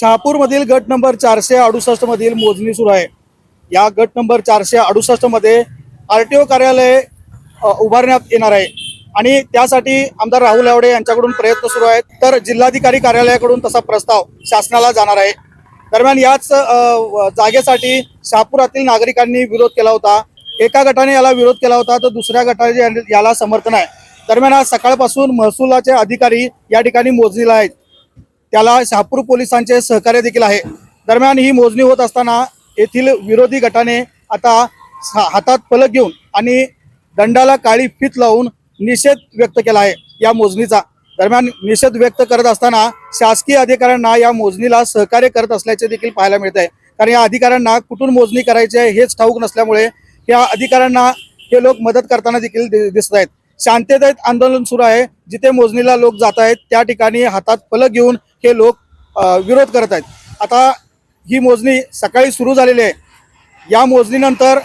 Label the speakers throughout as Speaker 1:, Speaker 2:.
Speaker 1: शहापूरमधील गट नंबर चारशे अडुसष्ट मधील मोजणी सुरू आहे. या गट नंबर चारशे अडुसष्टमध्ये आर टी ओ कार्यालय उभारण्यात येणार आहे. आणि त्यासाठी आमदार राहुल आवडे यांच्याकडून प्रयत्न सुरू आहेत. तर जिल्हाधिकारी कार्यालयाकडून तसा प्रस्ताव शासनाला जाणार आहे. दरम्यान याच जागेसाठी शहापुरातील नागरिकांनी विरोध केला होता. एका गटाने याला विरोध केला होता तर दुसऱ्या गटाने या- याला समर्थन आहे. दरम्यान आज सकाळपासून महसुलाचे अधिकारी या ठिकाणी मोजणीला आहेत. त्याला शहापूर पोलिसांचे सहकार्य देखील आहे. दरम्यान ही मोजणी होत असताना येथील विरोधी गटाने आता हातात फलक घेऊन आणि दंडाला काळी फीत लावून निषेध व्यक्त केला आहे या मोजणीचा. दरम्यान निषेध व्यक्त करत असताना शासकीय अधिकाऱ्यांना या मोजणीला सहकार्य करत असल्याचे देखील पाहायला मिळत आहे कारण या अधिकाऱ्यांना कुठून मोजणी करायची आहे हेच ठाऊक नसल्यामुळे या अधिकाऱ्यांना हे लोक मदत करताना देखील दिसत आहेत. शांततेत आंदोलन सुरू आहे. जिथे मोजणीला लोक जात आहेत त्या ठिकाणी हातात फलक घेऊन हे लोक विरोध करत आहेत. आता ही मोजणी सकाळी सुरू झालेली आहे. या मोजणीनंतर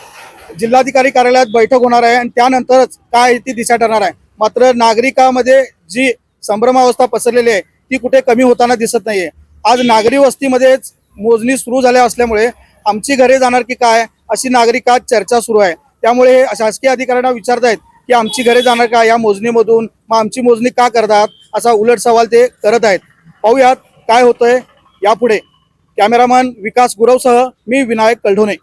Speaker 1: जिल्हाधिकारी कार्यालयात बैठक होणार आहे आणि त्यानंतरच काय ती दिशा ठरणार आहे. मात्र नागरिकांमध्ये जी संभ्रमावस्था पसरलेली आहे ती कुठे कमी होताना दिसत नाहीये. आज नागरी वस्तीमध्येच मोजणी सुरू झाल्या असल्यामुळे आमची घरे जाणार की काय अशी नागरिकात चर्चा सुरू आहे. त्यामुळे हे शासकीय अधिकाऱ्यांना विचारतायत की आमची घरे जाणार का या मोजणीमधून? मग आमची मोजणी का करतात? असा उलट सवाल ते करत आहेत. पाहूयात काय होतंय यापुढे. कॅमेरामन विकास गुरवसह मी विनायक कलढोणे